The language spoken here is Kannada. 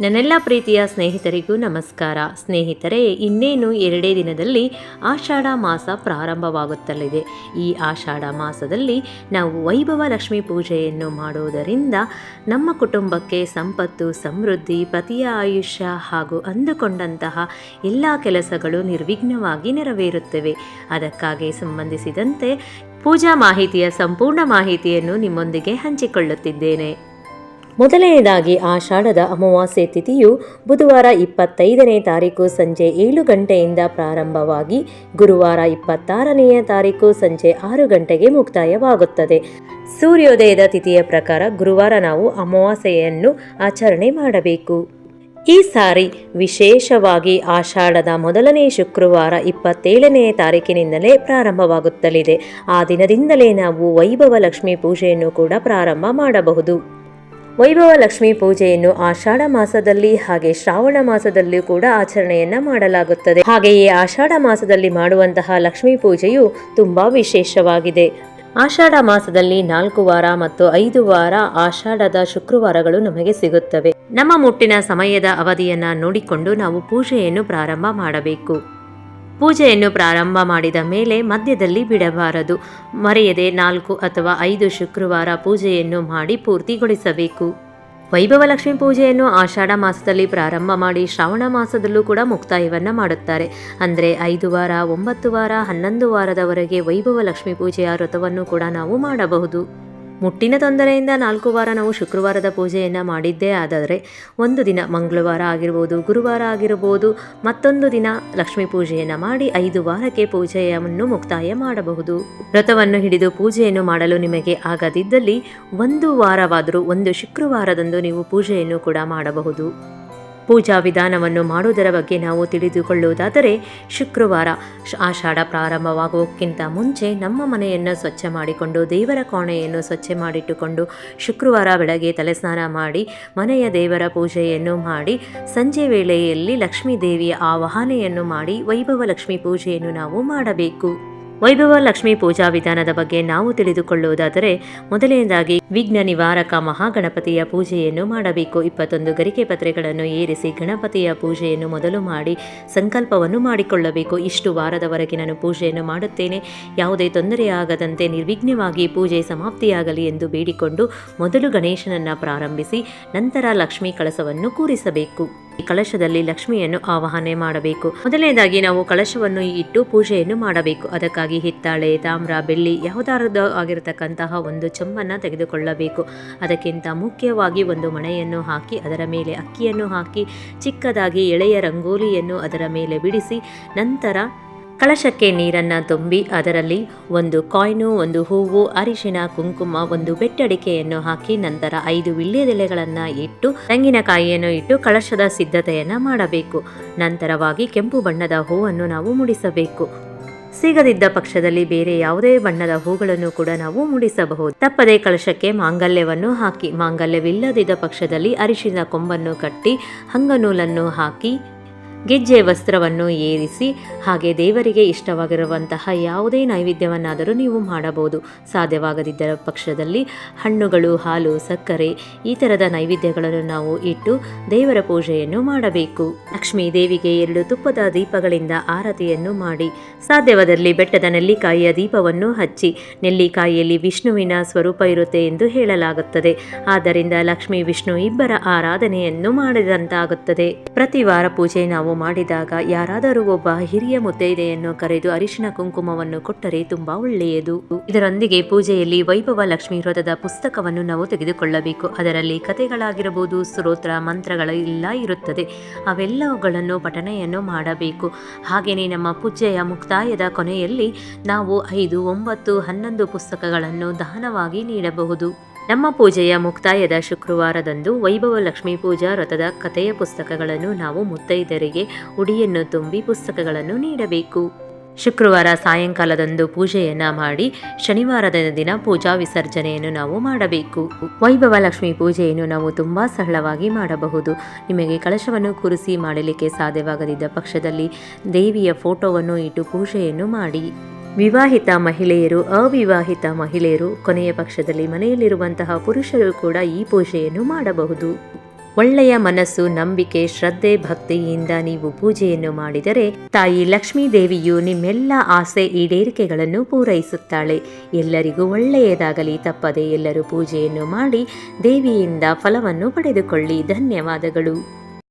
ನನ್ನೆಲ್ಲ ಪ್ರೀತಿಯ ಸ್ನೇಹಿತರಿಗೂ ನಮಸ್ಕಾರ. ಸ್ನೇಹಿತರೆ, ಇನ್ನೇನು ಎರಡೇ ದಿನದಲ್ಲಿ ಆಷಾಢ ಮಾಸ ಪ್ರಾರಂಭವಾಗುತ್ತಲಿದೆ. ಈ ಆಷಾಢ ಮಾಸದಲ್ಲಿ ನಾವು ವೈಭವ ಲಕ್ಷ್ಮಿ ಪೂಜೆಯನ್ನು ಮಾಡುವುದರಿಂದ ನಮ್ಮ ಕುಟುಂಬಕ್ಕೆ ಸಂಪತ್ತು, ಸಮೃದ್ಧಿ, ಪತಿಯ ಆಯುಷ್ಯ ಹಾಗೂ ಅಂದುಕೊಂಡಂತಹ ಎಲ್ಲ ಕೆಲಸಗಳು ನಿರ್ವಿಘ್ನವಾಗಿ ನೆರವೇರುತ್ತವೆ. ಅದಕ್ಕಾಗಿ ಸಂಬಂಧಿಸಿದಂತೆ ಪೂಜಾ ಮಾಹಿತಿಯ ಸಂಪೂರ್ಣ ಮಾಹಿತಿಯನ್ನು ನಿಮ್ಮೊಂದಿಗೆ ಹಂಚಿಕೊಳ್ಳುತ್ತಿದ್ದೇನೆ. ಮೊದಲನೆಯದಾಗಿ ಆಷಾಢದ ಅಮಾವಾಸ್ಯೆ ತಿಥಿಯು ಬುಧವಾರ ಇಪ್ಪತ್ತೈದನೇ ತಾರೀಕು ಸಂಜೆ ಏಳು ಗಂಟೆಯಿಂದ ಪ್ರಾರಂಭವಾಗಿ ಗುರುವಾರ ಇಪ್ಪತ್ತಾರನೆಯ ತಾರೀಕು ಸಂಜೆ ಆರು ಗಂಟೆಗೆ ಮುಕ್ತಾಯವಾಗುತ್ತದೆ. ಸೂರ್ಯೋದಯದ ತಿಥಿಯ ಪ್ರಕಾರ ಗುರುವಾರ ನಾವು ಅಮಾವಾಸ್ಯೆಯನ್ನು ಆಚರಣೆ ಮಾಡಬೇಕು. ಈ ಸಾರಿ ವಿಶೇಷವಾಗಿ ಆಷಾಢದ ಮೊದಲನೇ ಶುಕ್ರವಾರ ಇಪ್ಪತ್ತೇಳನೇ ತಾರೀಕಿನಿಂದಲೇ ಪ್ರಾರಂಭವಾಗುತ್ತಲಿದೆ. ಆ ದಿನದಿಂದಲೇ ನಾವು ವೈಭವ ಲಕ್ಷ್ಮಿ ಪೂಜೆಯನ್ನು ಕೂಡ ಪ್ರಾರಂಭ ಮಾಡಬಹುದು. ವೈಭವ ಲಕ್ಷ್ಮಿ ಪೂಜೆಯನ್ನು ಆಷಾಢ ಮಾಸದಲ್ಲಿ ಹಾಗೆ ಶ್ರಾವಣ ಮಾಸದಲ್ಲಿ ಕೂಡ ಆಚರಣೆಯನ್ನ ಮಾಡಲಾಗುತ್ತದೆ. ಹಾಗೆಯೇ ಆಷಾಢ ಮಾಸದಲ್ಲಿ ಮಾಡುವಂತಹ ಲಕ್ಷ್ಮೀ ಪೂಜೆಯು ತುಂಬಾ ವಿಶೇಷವಾಗಿದೆ. ಆಷಾಢ ಮಾಸದಲ್ಲಿ ನಾಲ್ಕು ವಾರ ಮತ್ತು ಐದು ವಾರ ಆಷಾಢದ ಶುಕ್ರವಾರಗಳು ನಮಗೆ ಸಿಗುತ್ತವೆ. ನಮ್ಮ ಮುಟ್ಟಿನ ಸಮಯದ ಅವಧಿಯನ್ನ ನೋಡಿಕೊಂಡು ನಾವು ಪೂಜೆಯನ್ನು ಪ್ರಾರಂಭ ಮಾಡಬೇಕು. ಪೂಜೆಯನ್ನು ಪ್ರಾರಂಭ ಮಾಡಿದ ಮೇಲೆ ಮಧ್ಯದಲ್ಲಿ ಬಿಡಬಾರದು. ಮರೆಯದೆ ನಾಲ್ಕು ಅಥವಾ ಐದು ಶುಕ್ರವಾರ ಪೂಜೆಯನ್ನು ಮಾಡಿ ಪೂರ್ತಿಗೊಳಿಸಬೇಕು. ವೈಭವ ಲಕ್ಷ್ಮಿ ಪೂಜೆಯನ್ನು ಆಷಾಢ ಮಾಸದಲ್ಲಿ ಪ್ರಾರಂಭ ಮಾಡಿ ಶ್ರಾವಣ ಮಾಸದಲ್ಲೂ ಕೂಡ ಮುಕ್ತಾಯವನ್ನು ಮಾಡುತ್ತಾರೆ. ಅಂದರೆ ಐದು ವಾರ, ಒಂಬತ್ತು ವಾರ, ಹನ್ನೊಂದು ವಾರದವರೆಗೆ ವೈಭವ ಲಕ್ಷ್ಮಿ ಪೂಜೆಯ ವ್ರತವನ್ನು ಕೂಡ ನಾವು ಮಾಡಬಹುದು. ಮುಟ್ಟಿನ ತೊಂದರೆಯಿಂದ ನಾಲ್ಕು ವಾರ ನಾವು ಶುಕ್ರವಾರದ ಪೂಜೆಯನ್ನು ಮಾಡಿದ್ದೇ ಆದರೆ ಒಂದು ದಿನ ಮಂಗಳವಾರ ಆಗಿರ್ಬೋದು, ಗುರುವಾರ ಆಗಿರ್ಬೋದು, ಮತ್ತೊಂದು ದಿನ ಲಕ್ಷ್ಮೀ ಪೂಜೆಯನ್ನು ಮಾಡಿ ಐದು ವಾರಕ್ಕೆ ಪೂಜೆಯನ್ನು ಮುಕ್ತಾಯ ಮಾಡಬಹುದು. ವ್ರತವನ್ನು ಹಿಡಿದು ಪೂಜೆಯನ್ನು ಮಾಡಲು ನಿಮಗೆ ಆಗದಿದ್ದಲ್ಲಿ ಒಂದು ವಾರವಾದರೂ ಒಂದು ಶುಕ್ರವಾರದಂದು ನೀವು ಪೂಜೆಯನ್ನು ಕೂಡ ಮಾಡಬಹುದು. ಪೂಜಾ ವಿಧಾನವನ್ನು ಮಾಡುವುದರ ಬಗ್ಗೆ ನಾವು ತಿಳಿದುಕೊಳ್ಳುವುದಾದರೆ ಶುಕ್ರವಾರ ಆಷಾಢ ಪ್ರಾರಂಭವಾಗುವಕ್ಕಿಂತ ಮುಂಚೆ ನಮ್ಮ ಮನೆಯನ್ನು ಸ್ವಚ್ಛ ಮಾಡಿಕೊಂಡು, ದೇವರ ಕೋಣೆಯನ್ನು ಸ್ವಚ್ಛ ಮಾಡಿಟ್ಟುಕೊಂಡು ಶುಕ್ರವಾರ ಬೆಳಗ್ಗೆ ತಲೆಸ್ನಾನ ಮಾಡಿ, ಮನೆಯ ದೇವರ ಪೂಜೆಯನ್ನು ಮಾಡಿ, ಸಂಜೆ ವೇಳೆಯಲ್ಲಿ ಲಕ್ಷ್ಮೀ ದೇವಿಯ ಆವಾಹನೆಯನ್ನು ಮಾಡಿ, ವೈಭವ ಲಕ್ಷ್ಮೀ ಪೂಜೆಯನ್ನು ನಾವು ಮಾಡಬೇಕು. ವೈಭವ ಲಕ್ಷ್ಮಿ ಪೂಜಾ ವಿಧಾನದ ಬಗ್ಗೆ ನಾವು ತಿಳಿದುಕೊಳ್ಳುವುದಾದರೆ, ಮೊದಲನೆಯದಾಗಿ ವಿಘ್ನ ನಿವಾರಕ ಮಹಾಗಣಪತಿಯ ಪೂಜೆಯನ್ನು ಮಾಡಬೇಕು. ಇಪ್ಪತ್ತೊಂದು ಗರಿಕೆ ಪತ್ರೆಗಳನ್ನು ಏರಿಸಿ ಗಣಪತಿಯ ಪೂಜೆಯನ್ನು ಮೊದಲು ಮಾಡಿ ಸಂಕಲ್ಪವನ್ನು ಮಾಡಿಕೊಳ್ಳಬೇಕು. ಇಷ್ಟು ವಾರದವರೆಗೆ ನಾನು ಪೂಜೆಯನ್ನು ಮಾಡುತ್ತೇನೆ. ಯಾವುದೇ ತೊಂದರೆಯಾಗದಂತೆ ನಿರ್ವಿಘ್ನವಾಗಿ ಪೂಜೆ ಸಮಾಪ್ತಿಯಾಗಲಿ ಎಂದು ಬೇಡಿಕೊಂಡು ಮೊದಲು ಗಣೇಶನನ್ನು ಪ್ರಾರಂಭಿಸಿ, ನಂತರ ಲಕ್ಷ್ಮೀ ಕಳಸವನ್ನು ಕೂರಿಸಬೇಕು. ಕಳಶದಲ್ಲಿ ಲಕ್ಷ್ಮಿಯನ್ನು ಆವಾಹನೆ ಮಾಡಬೇಕು. ಮೊದಲನೇದಾಗಿ ನಾವು ಕಳಶವನ್ನು ಇಟ್ಟು ಪೂಜೆಯನ್ನು ಮಾಡಬೇಕು. ಅದಕ್ಕಾಗಿ ಹಿತ್ತಾಳೆ, ತಾಮ್ರ, ಬೆಳ್ಳಿ ಯಾವುದಾರದ ಆಗಿರತಕ್ಕಂತಹ ಒಂದು ಚೆಮ್ಮನ್ನು ತೆಗೆದುಕೊಳ್ಳಬೇಕು. ಅದಕ್ಕಿಂತ ಮುಖ್ಯವಾಗಿ ಒಂದು ಮಣೆಯನ್ನು ಹಾಕಿ, ಅದರ ಮೇಲೆ ಅಕ್ಕಿಯನ್ನು ಹಾಕಿ, ಚಿಕ್ಕದಾಗಿ ಎಳೆಯ ರಂಗೋಲಿಯನ್ನು ಅದರ ಮೇಲೆ ಬಿಡಿಸಿ, ನಂತರ ಕಳಶಕ್ಕೆ ನೀರನ್ನು ತುಂಬಿ ಅದರಲ್ಲಿ ಒಂದು ಕಾಯ್ನು, ಒಂದು ಹೂವು ಅರಿಶಿನ ಕುಂಕುಮ, ಒಂದು ಬೆಟ್ಟಡಿಕೆಯನ್ನು ಹಾಕಿ ನಂತರ ಐದು ವಿಳ್ಯದೆಲೆಗಳನ್ನು ಇಟ್ಟು, ತೆಂಗಿನಕಾಯಿಯನ್ನು ಇಟ್ಟು ಕಳಶದ ಸಿದ್ಧತೆಯನ್ನು ಮಾಡಬೇಕು. ನಂತರವಾಗಿ ಕೆಂಪು ಬಣ್ಣದ ಹೂವನ್ನು ನಾವು ಮುಡಿಸಬೇಕು. ಸಿಗದಿದ್ದ ಪಕ್ಷದಲ್ಲಿ ಬೇರೆ ಯಾವುದೇ ಬಣ್ಣದ ಹೂಗಳನ್ನು ಕೂಡ ನಾವು ಮುಡಿಸಬಹುದು. ತಪ್ಪದೆ ಕಳಶಕ್ಕೆ ಮಾಂಗಲ್ಯವನ್ನು ಹಾಕಿ, ಮಾಂಗಲ್ಯವಿಲ್ಲದಿದ್ದ ಪಕ್ಷದಲ್ಲಿ ಅರಿಶಿನ ಕೊಂಬನ್ನು ಕಟ್ಟಿ, ಹಂಗನೂಲನ್ನು ಹಾಕಿ ಗೆಜ್ಜೆ ವಸ್ತ್ರವನ್ನು ಏರಿಸಿ, ಹಾಗೆ ದೇವರಿಗೆ ಇಷ್ಟವಾಗಿರುವಂತಹ ಯಾವುದೇ ನೈವೇದ್ಯವನ್ನಾದರೂ ನೀವು ಮಾಡಬಹುದು. ಸಾಧ್ಯವಾಗದಿದ್ದರ ಪಕ್ಷದಲ್ಲಿ ಹಣ್ಣುಗಳು, ಹಾಲು, ಸಕ್ಕರೆ ಈ ಥರದ ನೈವೇದ್ಯಗಳನ್ನು ನಾವು ಇಟ್ಟು ದೇವರ ಪೂಜೆಯನ್ನು ಮಾಡಬೇಕು. ಲಕ್ಷ್ಮೀ ದೇವಿಗೆ ಎರಡು ತುಪ್ಪದ ದೀಪಗಳಿಂದ ಆರತಿಯನ್ನು ಮಾಡಿ, ಸಾಧ್ಯವಾದಲ್ಲಿ ಬೆಟ್ಟದ ನೆಲ್ಲಿಕಾಯಿಯ ದೀಪವನ್ನು ಹಚ್ಚಿ, ನೆಲ್ಲಿಕಾಯಿಯಲ್ಲಿ ವಿಷ್ಣುವಿನ ಸ್ವರೂಪ ಇರುತ್ತೆ ಎಂದು ಹೇಳಲಾಗುತ್ತದೆ. ಆದ್ದರಿಂದ ಲಕ್ಷ್ಮೀ, ವಿಷ್ಣು ಇಬ್ಬರ ಆರಾಧನೆಯನ್ನು ಮಾಡಿದಂತಾಗುತ್ತದೆ. ಪ್ರತಿ ವಾರ ಪೂಜೆ ನಾವು ಮಾಡಿದಾಗ ಯಾರಾದರೂ ಒಬ್ಬ ಹಿರಿಯ ಮುತ್ತೈದೆಯನ್ನು ಕರೆದು ಅರಿಶಿನ ಕುಂಕುಮವನ್ನು ಕೊಟ್ಟರೆ ತುಂಬಾ ಒಳ್ಳೆಯದು. ಇದರೊಂದಿಗೆ ಪೂಜೆಯಲ್ಲಿ ವೈಭವ ಲಕ್ಷ್ಮೀ ವ್ರತದ ಪುಸ್ತಕವನ್ನು ನಾವು ತೆಗೆದುಕೊಳ್ಳಬೇಕು. ಅದರಲ್ಲಿ ಕಥೆಗಳಾಗಿರಬಹುದು, ಸ್ತೋತ್ರ, ಮಂತ್ರಗಳ ಎಲ್ಲ ಇರುತ್ತದೆ. ಅವೆಲ್ಲವುಗಳನ್ನು ಪಠನೆಯನ್ನು ಮಾಡಬೇಕು. ಹಾಗೆಯೇ ನಮ್ಮ ಪೂಜೆಯ ಮುಕ್ತಾಯದ ಕೊನೆಯಲ್ಲಿ ನಾವು ಐದು, ಒಂಬತ್ತು, ಹನ್ನೊಂದು ಪುಸ್ತಕಗಳನ್ನು ದಾನವಾಗಿ ನೀಡಬಹುದು. ನಮ್ಮ ಪೂಜೆಯ ಮುಕ್ತಾಯದ ಶುಕ್ರವಾರದಂದು ವೈಭವ ಲಕ್ಷ್ಮೀ ಪೂಜಾ ವ್ರತದ ಕಥೆಯ ಪುಸ್ತಕಗಳನ್ನು ನಾವು ಮುತ್ತೈದರಿಗೆ ಉಡಿಯನ್ನು ತುಂಬಿ ಪುಸ್ತಕಗಳನ್ನು ನೀಡಬೇಕು. ಶುಕ್ರವಾರ ಸಾಯಂಕಾಲದಂದು ಪೂಜೆಯನ್ನ ಮಾಡಿ ಶನಿವಾರದ ದಿನ ಪೂಜಾ ವಿಸರ್ಜನೆಯನ್ನು ನಾವು ಮಾಡಬೇಕು. ವೈಭವ ಲಕ್ಷ್ಮಿ ಪೂಜೆಯನ್ನು ನಾವು ತುಂಬಾ ಸರಳವಾಗಿ ಮಾಡಬಹುದು. ನಿಮಗೆ ಕಳಶವನ್ನು ಕುರಿಸಿ ಮಾಡಲಿಕ್ಕೆ ಸಾಧ್ಯವಾಗದಿದ್ದ ಪಕ್ಷದಲ್ಲಿ ದೇವಿಯ ಫೋಟೋವನ್ನು ಇಟ್ಟು ಪೂಜೆಯನ್ನು ಮಾಡಿ. ವಿವಾಹಿತ ಮಹಿಳೆಯರು, ಅವಿವಾಹಿತ ಮಹಿಳೆಯರು ಕೊನೆಯ ಪಕ್ಷದಲ್ಲಿ ಮನೆಯಲ್ಲಿರುವಂತಹ ಪುರುಷರು ಕೂಡ ಈ ಪೂಜೆಯನ್ನು ಮಾಡಬಹುದು. ಒಳ್ಳೆಯ ಮನಸ್ಸು, ನಂಬಿಕೆ, ಶ್ರದ್ಧೆ, ಭಕ್ತಿಯಿಂದ ನೀವು ಪೂಜೆಯನ್ನು ಮಾಡಿದರೆ ತಾಯಿ ಲಕ್ಷ್ಮೀ ದೇವಿಯು ನಿಮ್ಮೆಲ್ಲ ಆಸೆ ಈಡೇರಿಕೆಗಳನ್ನು ಪೂರೈಸುತ್ತಾಳೆ. ಎಲ್ಲರಿಗೂ ಒಳ್ಳೆಯದಾಗಲಿ, ತಪ್ಪದೆ ಎಲ್ಲರೂ ಪೂಜೆಯನ್ನು ಮಾಡಿ ದೇವಿಯಿಂದ ಫಲವನ್ನು ಪಡೆದುಕೊಳ್ಳಿ. ಧನ್ಯವಾದಗಳು.